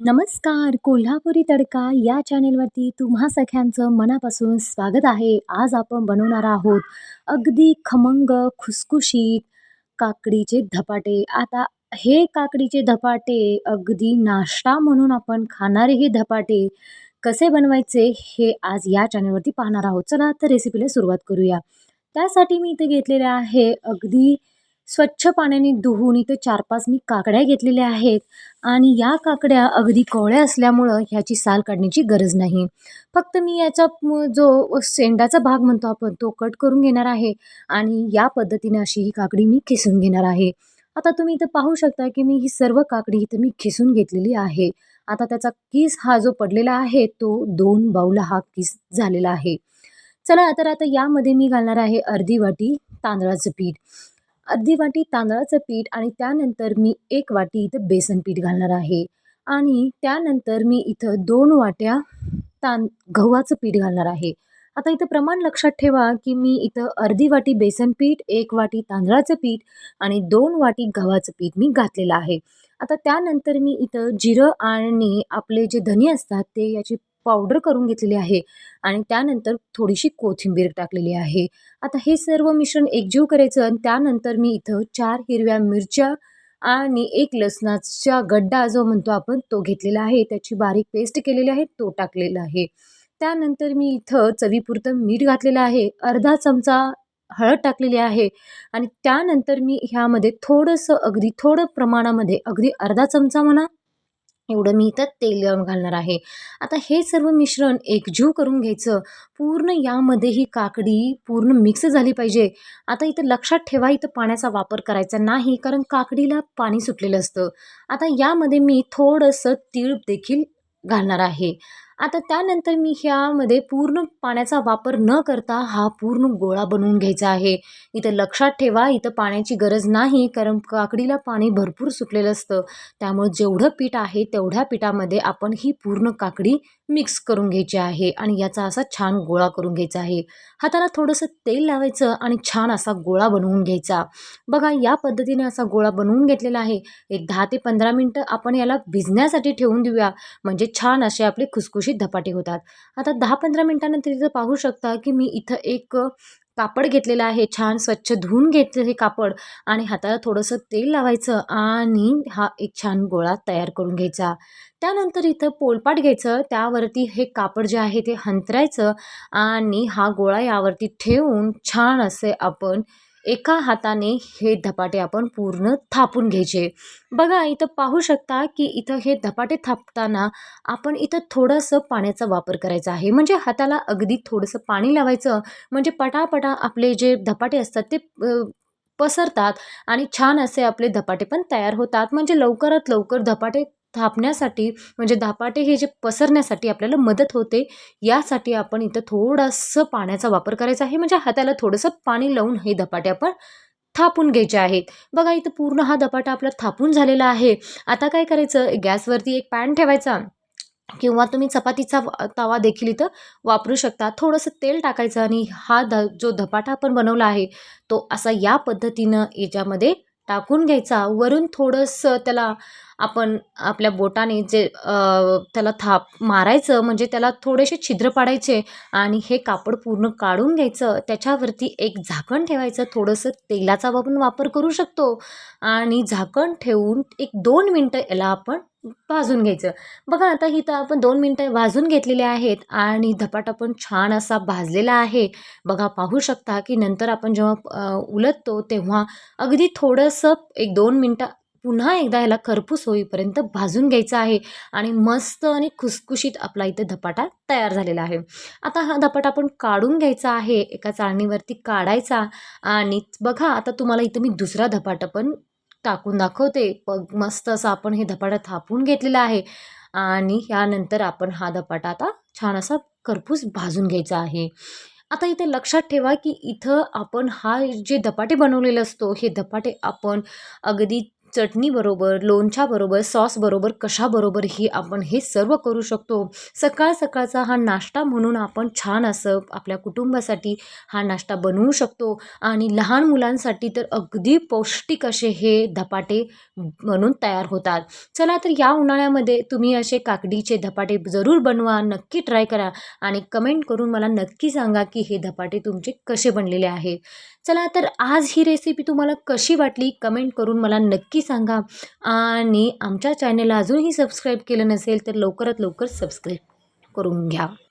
नमस्कार कोल्हापुरी तडका या चॅनेलवरती तुम्हा सगळ्यांचं मनापासून स्वागत आहे. आज आपण बनवणार आहोत अगदी खमंग खुसखुशीत काकडीचे धपाटे. आता हे काकडीचे धपाटे अगदी नाश्ता म्हणून आपण खाणारे हे धपाटे कसे बनवायचे हे आज या चॅनलवरती पाहणार आहोत. चला तर रेसिपीला सुरुवात करूया. त्यासाठी मी इथे घेतलेले आहे अगदी स्वच्छ पाण्याने धुवून इथे चार पाच मी काकड्या घेतलेल्या आहेत. आणि या काकड्या अगदी कोवळ्या असल्यामुळं ह्याची साल काढण्याची गरज नाही. फक्त मी याचा जो शेंडाचा भाग म्हणतो आपण तो कट करून घेणार आहे. आणि या पद्धतीने अशी ही काकडी मी खिसून घेणार आहे. आता तुम्ही इथं पाहू शकता की मी ही सर्व काकडी इथं मी खिसून घेतलेली आहे. आता त्याचा किस हा जो पडलेला आहे तो दोन बाऊला हा किस झालेला आहे. चला तर आता यामध्ये मी घालणार आहे अर्धी वाटी तांदळाचं पीठ. अर्धी वाटी तांदळाचं पीठ आणि त्यानंतर मी एक वाटी इथं बेसन पीठ घालणार आहे. आणि त्यानंतर मी इथं दोन वाट्या तां गव्हाचं पीठ घालणार आहे. आता इथं प्रमाण लक्षात ठेवा की मी इथं अर्धी वाटी बेसन पीठ एक वाटी तांदळाचं पीठ आणि दोन वाटी गव्हाचं पीठ मी घातलेलं आहे. आता त्यानंतर मी इथं जिरं आणि आपले जे धने असतात ते याची पावडर करून घेतलेली आहे आणि त्यानंतर थोडीशी कोथिंबीर टाकलेली आहे. आता हे सर्व मिश्रण एकजीव करायचं आणि त्यानंतर मी इथं चार हिरव्या मिरच्या आणि एक लसणाचा गड्डा जो म्हणतो आपण तो घेतलेला आहे. त्याची बारीक पेस्ट केलेली आहे तो टाकलेला आहे. त्यानंतर मी इथं चवीपुरतं मीठ घातलेलं आहे अर्धा चमचा हळद टाकलेली आहे आणि त्यानंतर मी ह्यामध्ये थोडंसं अगदी थोडं प्रमाणामध्ये अगदी अर्धा चमचा म्हणा एवढं मी इथं तेल लावून घालणार आहे. आता हे सर्व मिश्रण एकजीव करून घ्यायचं. पूर्ण यामध्ये ही काकडी पूर्ण मिक्स झाली पाहिजे. आता इथं लक्षात ठेवा इथं पाण्याचा वापर करायचा नाही कारण काकडीला पाणी सुटलेलं असतं. आता यामध्ये मी थोडंसं तीळ देखील घालणार आहे. आता त्यानंतर मी ह्यामध्ये पूर्ण पाण्याचा वापर न करता हा पूर्ण गोळा बनवून घ्यायचा आहे. इथं लक्षात ठेवा इथं पाण्याची गरज नाही कारण काकडीला पाणी भरपूर सुटलेलं असतं. त्यामुळे जेवढं पीठ आहे तेवढ्या पिठामध्ये आपण ही पूर्ण काकडी मिक्स करून घ्यायची आहे आणि याचा असा छान गोळा करून घ्यायचा आहे. हाताला थोडंसं तेल लावायचं आणि छान असा गोळा बनवून घ्यायचा. बघा या पद्धतीने असा गोळा बनवून घेतलेला आहे. एक दहा ते पंधरा मिनटं आपण याला भिजण्यासाठी ठेवून देऊया. म्हणजे छान असे आपले खुसखुशीत धपाटे होतात. आता दहा पंधरा मिनटानंतर इथं पाहू शकता की मी इथं एक कापड घेतलेलं आहे. छान स्वच्छ धुवून घेतलं हे कापड आणि हाताला थोडंसं तेल लावायचं आणि हा एक छान गोळा तयार करून घ्यायचा. त्यानंतर इथं पोलपाट घ्यायचं. त्यावरती हे कापड जे आहे ते हंतरायचं आणि हा गोळा यावरती ठेवून छान असे आपण एका हाताने हे धपाटे आपण पूर्ण थापून घ्यायचे. बघा इथं पाहू शकता की इथं हे धपाटे थापताना आपण इथं थोडंसं पाण्याचा वापर करायचा आहे. म्हणजे हाताला अगदी थोडंसं पाणी लावायचं म्हणजे पटापटा आपले जे धपाटे असतात ते पसरतात आणि छान असे आपले धपाटे पण तयार होतात. म्हणजे लवकरात लवकर धपाटे थापण्यासाठी म्हणजे धपाटे हे जे पसरण्यासाठी आपल्याला मदत होते यासाठी आपण इथं थोडंसं पाण्याचा वापर करायचा आहे. म्हणजे हाताला थोडंसं पाणी लावून हे धपाटे आपण थापून घ्यायचे आहेत. बघा इथं पूर्ण हा धपाटा आपला थापून झालेला आहे. आता काय करायचं? गॅसवरती एक पॅन ठेवायचा किंवा तुम्ही चपातीचा तवा देखील इथं वापरू शकता. थोडंसं तेल टाकायचं आणि हा ध जो धपाटा आपण बनवला आहे तो असा या पद्धतीनं याच्यामध्ये टाकून घ्यायचा. वरून थोडंसं त्याला आपण आपल्या बोटाने जे त्याला थाप मारायचं म्हणजे त्याला थोडेसे छिद्र पाडायचे आणि हे कापड पूर्ण काढून घ्यायचं. त्याच्यावरती एक झाकण ठेवायचं. थोडंसं तेलाचा आपण वापर करू शकतो. आणि झाकण ठेवून एक दोन मिनटं याला आपण भाजून घ्यायचं. बघा आता इथं आपण दोन मिनटं भाजून घेतलेले आहेत आणि धपाटा पण छान असा भाजलेला आहे. बघा पाहू शकता की नंतर आपण जेव्हा उलटतो तेव्हा अगदी थोडंसं एक दोन मिनटं पुन्हा एकदा ह्याला खरपूस होईपर्यंत भाजून घ्यायचं आहे आणि मस्त आणि खुसखुशीत आपला इथे धपाटा तयार झालेला आहे. आता हा धपाटा आपण काढून घ्यायचा आहे एका चाळणीवरती काढायचा आणि बघा आता तुम्हाला इथं मी दुसरा धपाटा पण टाकून दाखवते. पग मस्त असं आपण हे धपाटा थापून घेतलेला आहे. आणि ह्यानंतर आपण हा धपाटा आता छान असा करपूस भाजून घ्यायचा आहे. आता इथे लक्षात ठेवा की इथं आपण हा जे धपाटे बनवलेले असतो हे धपाटे आपण अगदी चटणीबरोबर लोणच्याबरोबर सॉसबरोबर कशाबरोबरही आपण हे सर्व करू शकतो? सकाळ सकाळचा हा नाश्ता म्हणून आपण छान असं आपल्या कुटुंबासाठी हा नाश्ता बनवू शकतो आणि लहान मुलांसाठी तर अगदी पौष्टिक असे हे धपाटे म्हणून तयार होतात. चला तर या उन्हाळ्यामध्ये तुम्ही असे काकडीचे धपाटे जरूर बनवा नक्की ट्राय करा आणि कमेंट करून मला नक्की सांगा की हे धपाटे तुमचे कसे बनलेले आहेत. चला तर आज ही रेसिपी तुम्हाला कशी वाटली कमेंट करून मला नक्की सांगा. आणि आमच्या चॅनेलला अजूनही सबस्क्राईब केलं नसेल तर लवकरात लवकर सबस्क्राईब करून घ्या.